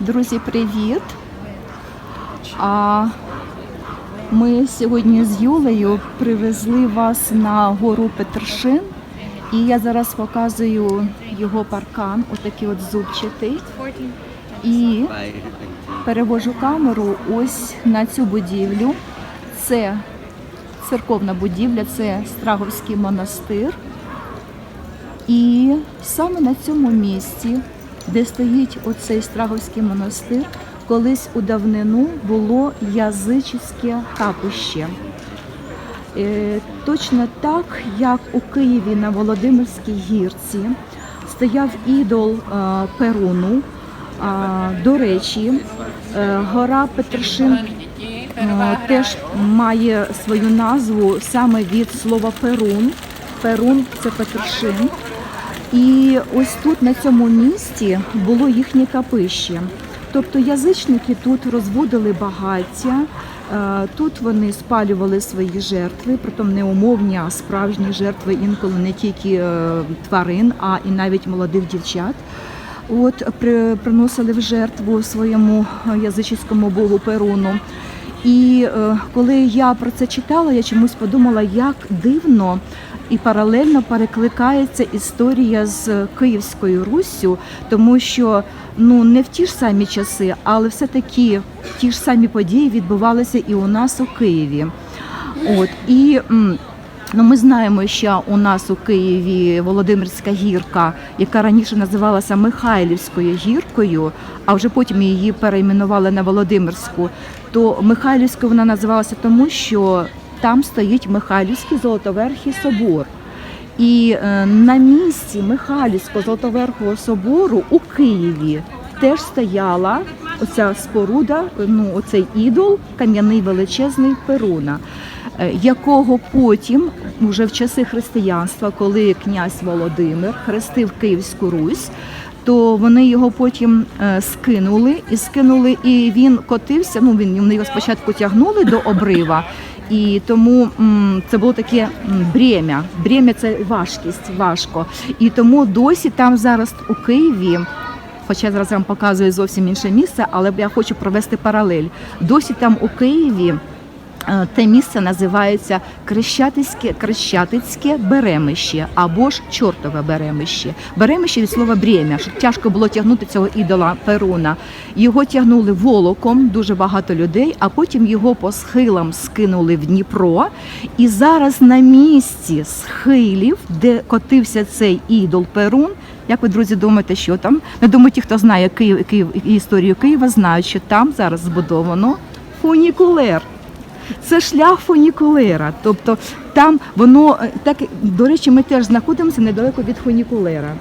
Друзі, привіт! А ми сьогодні з Юлею привезли вас на гору Петершин. І я зараз показую його паркан, отакий от зубчатий. І перевожу камеру ось на цю будівлю. Це церковна будівля, це Страговський монастир. І саме на цьому місці, де стоїть оцей Страговський монастир, колись у давнину було язичське капище. Е, Точно так, як у Києві на Володимирській гірці стояв ідол е, Перуну. До речі, е, гора Петершин теж має свою назву саме від слова Перун. Перун це Петершин. І ось тут, на цьому місці, було їхнє капище. Тобто язичники тут розводили багаття, е, тут вони спалювали свої жертви, притом не умовні, а справжні жертви, інколи не тільки е, тварин, а і навіть молодих дівчат. От при, приносили в жертву своєму е, язичському богу Перуну. І коли я про це читала, я чомусь подумала, як дивно і паралельно перекликається історія з Київською Руссю, тому що ну не в ті ж самі часи, але все-таки ті ж самі події відбувалися і у нас у Києві. От і Ну, ми знаємо, що у нас у Києві Володимирська гірка, яка раніше називалася Михайлівською гіркою, а вже потім її перейменували на Володимирську. То Михайлівською вона називалася тому, що там стоїть Михайлівський Золотоверхий собор. І е, на місці Михайлівського Золотоверхого собору у Києві теж стояла оця споруда, ну оцей ідол, кам'яний величезний Перуна, е, якого потім, уже в часи християнства, коли князь Володимир хрестив Київську Русь. То вони його потім е, скинули і скинули, і він котився. Ну він вони його спочатку тягнули до обрива, і тому це було таке бремя. Бремя це важкість, важко. І тому досі там зараз у Києві. Хоча я вам показую зовсім інше місце, але я хочу провести паралель. Досі там у Києві те місце називається Крещатицьке, Крещатицьке Беремище або ж Чортове Беремище. Беремище від слова бремя, тяжко було тягнути цього ідола Перуна. Його тягнули волоком, дуже багато людей, а потім його по схилам скинули в Дніпро. І зараз на місці схилів, де котився цей ідол Перун, як ви, друзі, думаєте, що там? Я думаю, ті, хто знає Київ, Київ історію Києва, знають, що там зараз збудовано фунікулер. Це шлях фунікулера. Тобто там воно е, так до речі, ми теж знаходимося недалеко від фунікулера.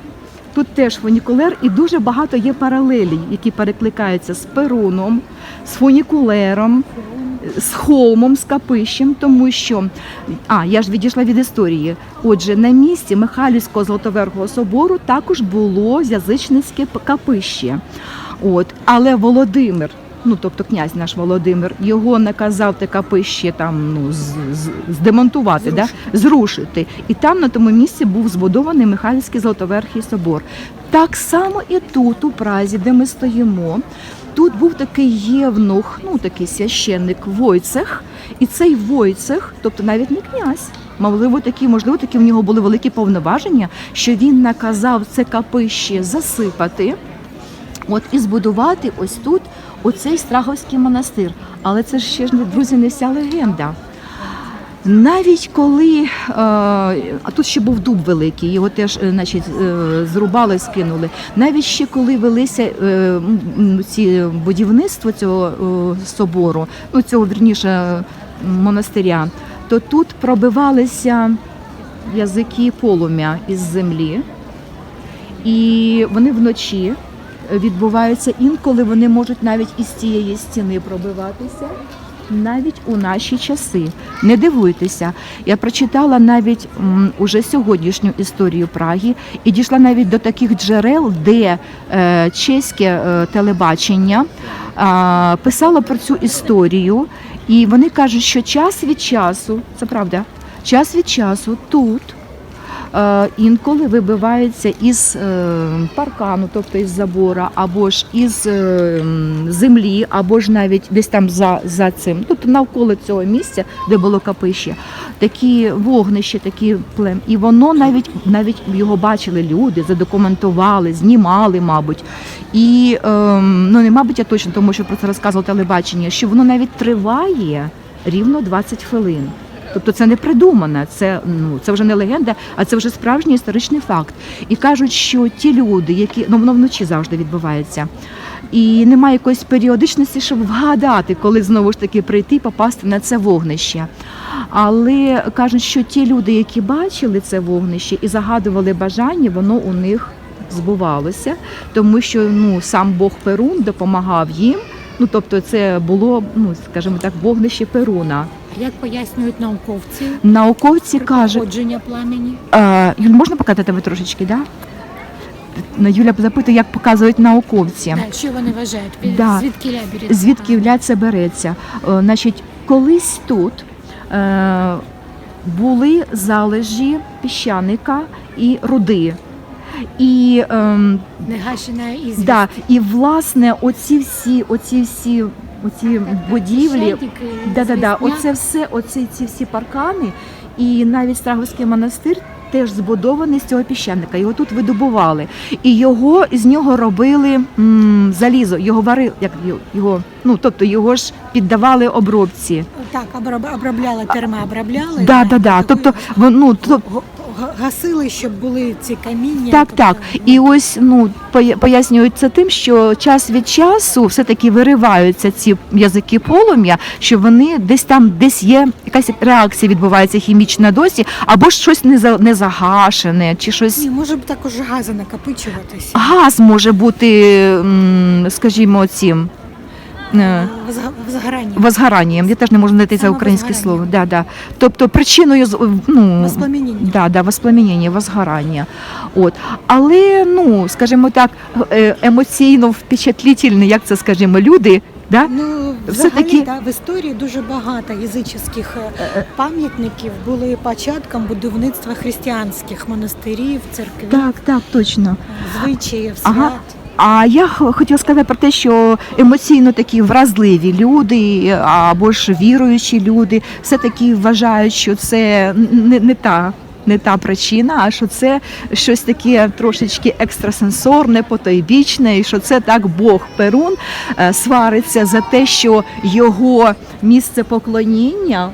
Тут теж фунікулер, і дуже багато є паралелей, які перекликаються з перуном, з фунікулером, з холмом, з капищем, тому що а я ж відійшла від історії. Отже, на місці Михайлівського Золотоверхого собору також було язичницьке капище. От, але Володимир. Ну, тобто князь наш Володимир його наказав те капище там ну з, з, здемонтувати, да? зрушити. І там на тому місці був збудований Михайлівський Золотоверхий собор. Так само і тут, у Празі, де ми стоїмо, тут був такий євнух, ну такий священник Войцех, і цей Войцех, тобто навіть не князь. Можливо, такі, можливо, такі в нього були великі повноваження, що він наказав це капище засипати. От і збудувати ось тут оцей Страховський монастир. Але це ж ще ж друзі, не вся легенда. Навіть коли е, а тут ще був дуб великий, його теж е, значить, е, зрубали, скинули. Навіть ще коли велися ці будівництво цього собору, ну цього вірніше е, монастиря, то тут пробивалися язики полум'я із землі, і вони вночі відбуваються інколи вони можуть навіть із цієї стіни пробиватися. Навіть у наші часи не дивуйтеся. Я прочитала навіть м, уже сьогоднішню історію Праги і дійшла навіть до таких джерел, де е, чеське е, телебачення е, писало про цю історію, і вони кажуть, що час від часу, це правда, час від часу тут інколи вибиваються із е, паркану, тобто із забора, або ж із е, землі, або ж навіть десь там за, за цим, тобто навколо цього місця, де було капище, такі вогнища, такі плем. І воно навіть навіть його бачили люди, задокументували, знімали, мабуть. І ну не мабуть, я точно, тому що про це розказувало телебачення, що воно навіть триває рівно 20 хвилин. Тобто це не придумано, це ну це вже не легенда, а це вже справжній історичний факт. І кажуть, що ті люди, які ну воно вночі завжди відбувається, і немає якоїсь періодичності, щоб вгадати, коли знову ж таки прийти і попасти на це вогнище. Але кажуть, що ті люди, які бачили це вогнище і загадували бажання, воно у них збувалося, тому що ну сам Бог Перун допомагав їм. Ну тобто, це було, ну скажімо так, вогнище Перуна. Як пояснюють науковці Науковці кажуть, походження пламені? е, Юль, можна показати тебе трошечки, да? На Юля запитує, як показують науковці. Да, що вони вважають? Да. Звідки ля береться? Звідки вля це береться? Е, Значить, колись тут е, були залежі піщаника і руди. І, ем, Негашена ізвість. да, і власне, оці всі, оці всі, оці будівлі, Да, да, да. Оце все, оці ці всі паркани, і навіть Страговський монастир теж збудований з цього піщаника. Його тут видобували. І його з нього робили м, залізо, його варили, як його- ну тобто його ж піддавали обробці. Так, обробляли, терми обробляли. Да, да, да. Тобто, ну, то, Го- га- Гасили, щоб були ці каміння. Так, тобто, так. І ось ну поя- пояснюють це тим, що час від часу все-таки вириваються ці язики полум'я, що вони десь там, десь є якась реакція відбувається хімічна досі, або ж щось не за не загашене, чи щось. Ні, може б також гази накопичуватися. Газ може бути, скажімо, цим. Е, Возга- Возгорання. Возгоранням, я теж не можу знайти це українське слово. Да, да. Тобто причиною з- ну, Воспламеніння. Да, да, воспламеніння, возгорання. От. Але, ну, скажімо так, е, емоційно впечатлітельні, як це скажімо, люди, да? Ну, взагалі, да, в історії дуже багато язичних е, пам'ятників були початком будівництва християнських монастирів, церквів, так, так, точно. звичаїв, свят. Ага. А я хотіла сказати про те, що емоційно такі вразливі люди або ж віруючі люди все-таки вважають, що це не, не та. Не та причина, а що це щось таке трошечки екстрасенсорне, потойбічне, і що це так Бог Перун е, свариться за те, що його місце поклоніння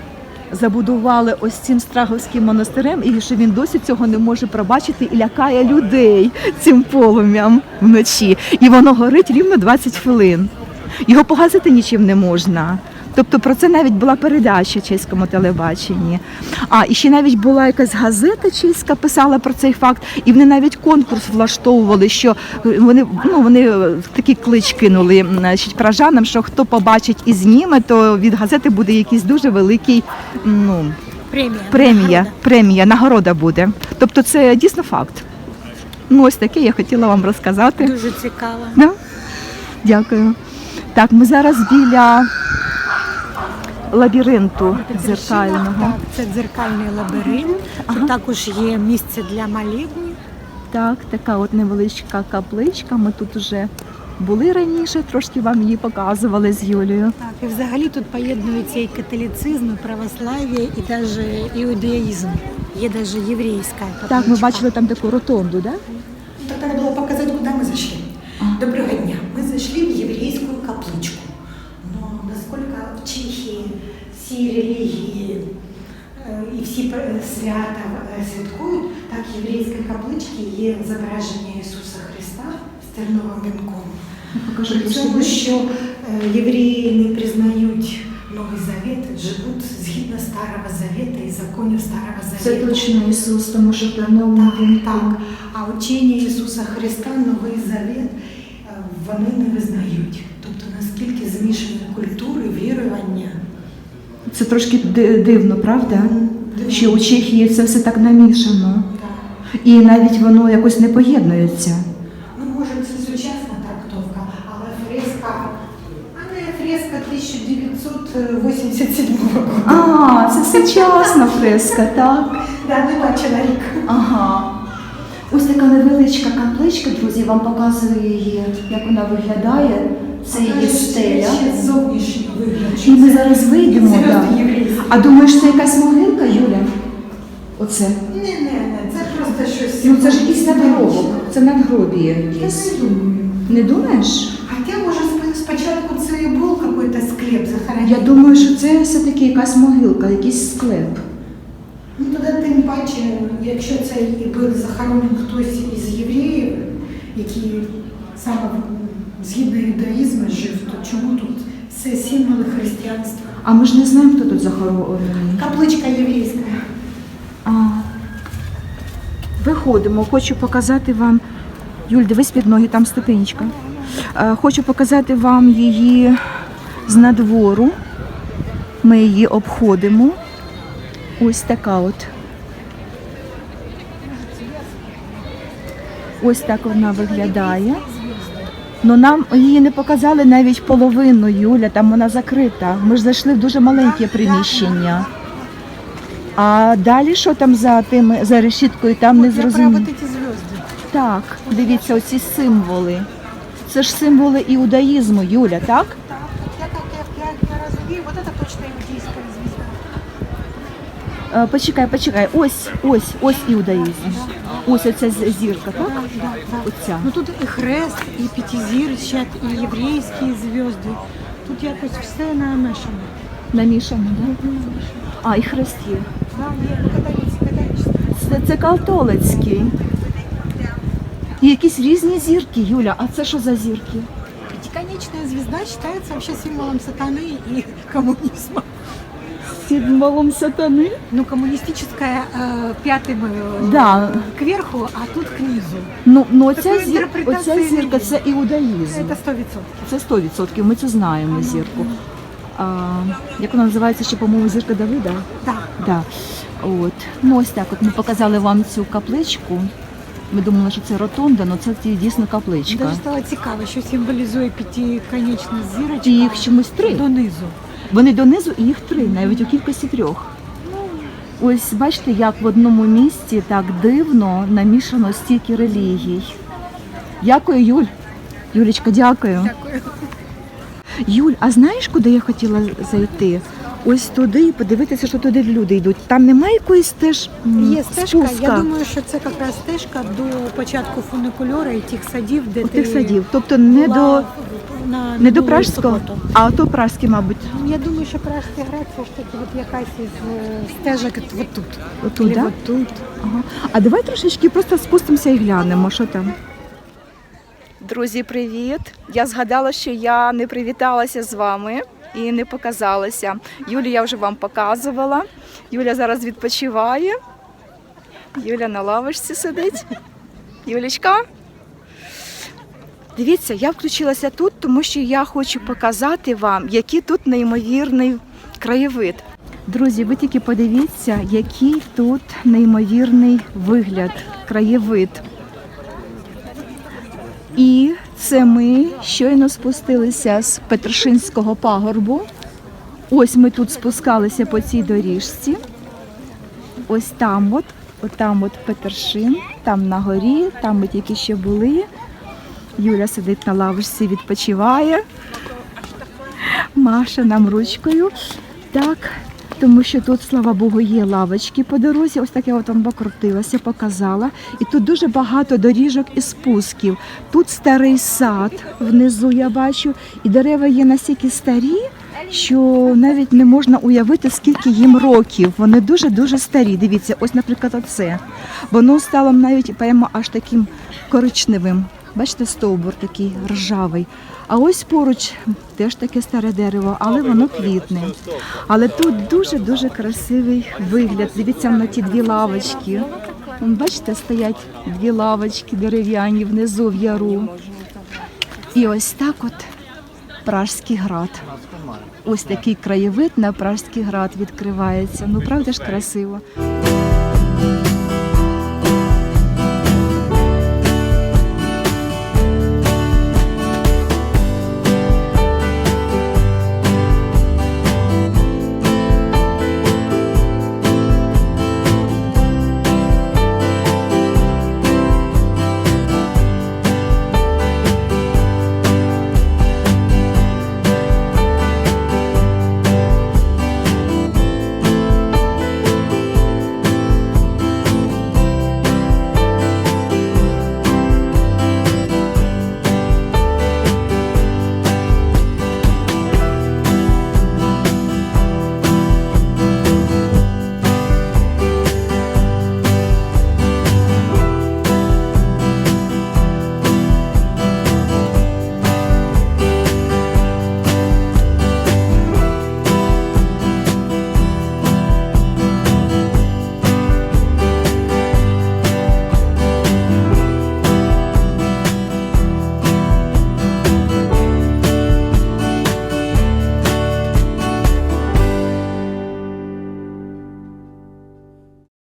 забудували ось цим страговським монастирем, і що він досі цього не може пробачити і лякає людей цим полум'ям вночі. І воно горить рівно 20 хвилин. Його погасити нічим не можна. Тобто про це навіть була передача чеському телебаченні. А і ще навіть була якась газета чеська, писала про цей факт, і вони навіть конкурс влаштовували, що вони ну вони такий клич кинули значить, пражанам, що хто побачить і зніме, то від газети буде якийсь дуже великий ну, Премія. премія, нагорода. премія, нагорода буде. Тобто це дійсно факт. Ну, ось таке я хотіла вам розказати. Дуже цікаво. Да? Дякую. Так, ми зараз біля лабіринту дзеркального. Так, це дзеркальний лабіринт. Ага. Тут також є місце для молебні. Так, така от невеличка капличка. Ми тут вже були раніше, трошки вам її показували з Юлією. Так, і взагалі тут поєднується і католицизм, і православ'я, і навіть іудаїзм. Є навіть єврейська. Так, ми капличка. бачили там таку ротонду, да? Так надо было показать, куда мы зашли. Доброго дня. Мы зашли в еврейскую капличку. Но насколько в Чехии всі релігії е, і всі е, свята е, святкують, так в єврейській капличці є зображення Ісуса Христа з терновим вінком. Покажи При цьому, що євреї не признають Новий Завет, живуть згідно Старого Завета і законів Старого Завета. Ісус, тому що Так, так. А учення Ісуса Христа, Новий Завет, вони не визнають. Тобто наскільки змішані культури, вірування. Це трошки дивно, правда? Дивно. Що у Чехії це все так намішано. Так. І навіть воно якось не поєднується. Ну, може, це сучасна трактовка, але фреска, а не фреска 1987 року. А, це сучасна фреска, так. Да, не бачила рік. Ага. Ось така невеличка капличка, друзі, вам показую її, як вона виглядає. Це її стеля. І ми зараз вийдемо. Да. А думаєш, це якась могилка, Юля? Оце. Ні, ні, ні, це просто щось. Ну це ж якийсь надгробок. Це надгробіє Я не думаю. Не думаєш? Хотя, може, спочатку це і був якийсь склеп захоронений. Я думаю, що це все-таки якась могилка, якийсь склеп. Паче, якщо це і був захоронений хтось із євреїв, який саме згідно юдаїзму жив, то чому тут все символи християнства? А ми ж не знаємо, хто тут захоронений. Капличка єврейська. А, виходимо, хочу показати вам. Юль, дивись під ноги, там ступенечка. Е, Хочу показати вам її з надвору. Ми її обходимо. Ось така от. Ось так вона виглядає. Ну нам її не показали навіть половину, Юля, там вона закрита. Ми ж зайшли в дуже маленьке приміщення. А далі що там за тими за решіткою, там не зрозуміло. Так, дивіться, оці символи. Це ж символи іудаїзму, Юля, так? Так, я так, я, розумію, вот это точно звезда. Е, почекай, почекай. Ось, ось, ось іудаїзм. Ось оця зірка, так? Да, да, да. Оця. Ну тут і хрест, і п'ятизірчат, і єврейські зв'язки. Тут якось все намешано. Намішано, так? А, і хрест є. Да. Це, це католицький. І якісь різні зірки, Юля. А це що за зірки? Пятиконечная звезда считается вообще символом сатаны и коммунизма Символом сатани. Ну, коммунистическая э, пятым э, Да. кверху, а тут к низу. Ну, ну оця, Такої зір, інтерпретації оця зірка немає. це іудаїзм. Это сто відсотків. Це 100%, ми це знаємо зірку. А, як вона називається ще, по-моєму, зірка Давида? Да. Да. От. Ну ось так от ми показали вам цю капличку. Ми думали, що це ротонда, але це дійсно капличка. Даже стало цікаво, що символізує п'ятиконечна зірочка. І їх чомусь три. Донизу. Вони донизу і їх три, навіть у кількості трьох. Ось бачите, як в одному місці так дивно намішано стільки релігій. Дякую, Юль. Юлічка, дякую. Дякую. Юль, а знаєш, куди я хотіла зайти? Ось туди і подивитися, що туди люди йдуть. Там немає якоїсь теж Є стежка. спуска Я думаю, що це якраз стежка до початку фуникульора і тих садів, де ти тих садів. Тобто не була до на не до Пражського, а то Пражський, мабуть. Я думаю, що Пражський град все ж таки от якась із е, стежок от тут. Отут, Или да? от тут. Ага. А давай трошечки просто спустимося і глянемо, що там. Друзі, привіт! Я згадала, що я не привіталася з вами і не показалася. Юлю я вже вам показувала. Юля зараз відпочиває. Юля на лавочці сидить. Юлічка. Дивіться, я включилася тут, тому що я хочу показати вам, який тут неймовірний краєвид. Друзі, ви тільки подивіться, який тут неймовірний вигляд, краєвид. І це ми щойно спустилися з Петршинського пагорбу. Ось ми тут спускалися по цій доріжці. Ось там от, от там от Петершин, там на горі, там ми тільки що були. Юля сидить на лавочці, відпочиває. Маша нам ручкою. Так, тому що тут, слава Богу, є лавочки по дорозі. Ось так я от вам покрутилася, показала. І тут дуже багато доріжок і спусків. Тут старий сад внизу я бачу, і дерева є настільки старі, що навіть не можна уявити, скільки їм років. Вони дуже-дуже старі. Дивіться, ось, наприклад, оце. Воно стало навіть прямо аж таким коричневим. Бачите, стовбур такий ржавий. А ось поруч теж таке старе дерево, але воно квітне. Але тут дуже-дуже красивий вигляд. Дивіться на ті дві лавочки. Бачите, стоять дві лавочки дерев'яні внизу в яру. І ось так от Пражський град. Ось такий краєвид на Пражський град відкривається. Ну правда ж красиво.